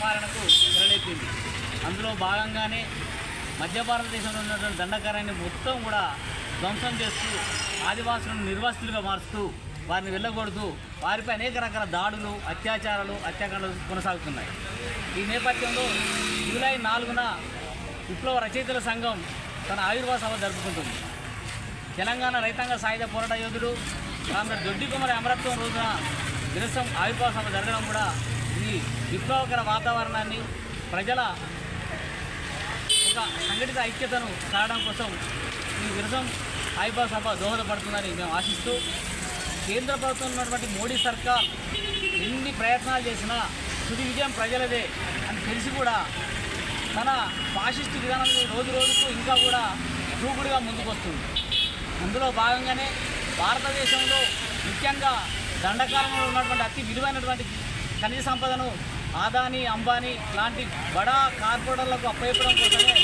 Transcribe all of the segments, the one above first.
పాలనకు తెరలేపింది. అందులో భాగంగానే మధ్య భారతదేశంలో ఉన్నటువంటి దండకారాన్ని మొత్తం కూడా ధ్వంసం చేస్తూ ఆదివాసులను నిర్వాసితులుగా మారుస్తూ వారిని వెళ్ళగొడుతూ వారిపై అనేక రకాల దాడులు అత్యాచారాలు అత్యాకారాలు కొనసాగుతున్నాయి. ఈ నేపథ్యంలో జూలై నాలుగున విప్లవ రచయితల సంఘం తన ఆవిర్భావ సభ జరుపుకుంటుంది. తెలంగాణ రైతాంగ సాయుధ పోరాట యోధుడు కామ్రేడ్ దొడ్డి కుమారి అమరత్వం రోజున విరసం ఆవిర్భావ సభ జరగడం కూడా ఈ విప్లవకర వాతావరణాన్ని ప్రజల ఒక సంఘటిత ఐక్యతను సాగడం కోసం ఈ విరసం ఆవిర్భావ సభ దోహదపడుతుందని మేము ఆశిస్తూ కేంద్ర ప్రభుత్వం ఉన్నటువంటి మోడీ సర్కార్ ఎన్ని ప్రయత్నాలు చేసినా తుది విజయం ప్రజలదే అని తెలిసి కూడా తన ఫాసిస్ట్ విధానం రోజు రోజుకు ఇంకా కూడా దూకుడుగా ముందుకొస్తుంది. అందులో భాగంగానే భారతదేశంలో ముఖ్యంగా దండకాలంలో ఉన్నటువంటి అతి విలువైనటువంటి ఖనిజ సంపదను ఆదాని అంబానీ లాంటి బడా కార్పొరేటర్లకు అప్పయ్యడం కోసమే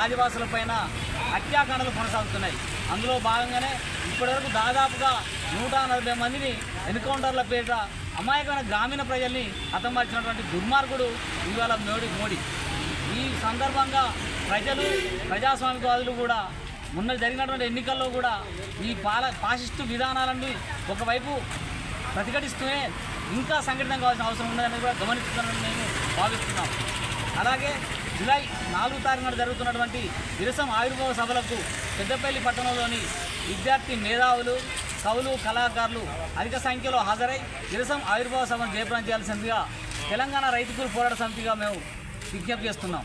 ఆదివాసులపైన హత్యాకాండలు కొనసాగుతున్నాయి. అందులో భాగంగానే ఇప్పటివరకు దాదాపుగా నూట నలభై మందిని ఎన్కౌంటర్ల పేరిట అమాయకమైన గ్రామీణ ప్రజల్ని హతమార్చినటువంటి దుర్మార్గుడు ఇవాళ మోడీ. మోడీ. ఈ సందర్భంగా ప్రజలు ప్రజాస్వామికవాదులు కూడా మొన్న జరిగినటువంటి ఎన్నికల్లో కూడా ఈ పాల ఫాసిస్టు విధానాలన్నీ ఒకవైపు ప్రతిఘటిస్తూనే ఇంకా సంఘటితం కావాల్సిన అవసరం ఉందని కూడా గమనిస్తున్నానని మేము భావిస్తున్నాం అలాగే జూలై నాలుగు తారీఖున జరుగుతున్నటువంటి విరసం ఆవిర్భావ సభలకు పెద్దపల్లి పట్టణంలోని విద్యార్థి మేధావులు కవులు కళాకారులు అధిక సంఖ్యలో హాజరై విరసం ఆవిర్భావ సభను జయప్రదం చేయాల్సిందిగా తెలంగాణ రైతు కూలి పోరాట సమితిగా మేము విజ్ఞప్తి చేస్తున్నాం.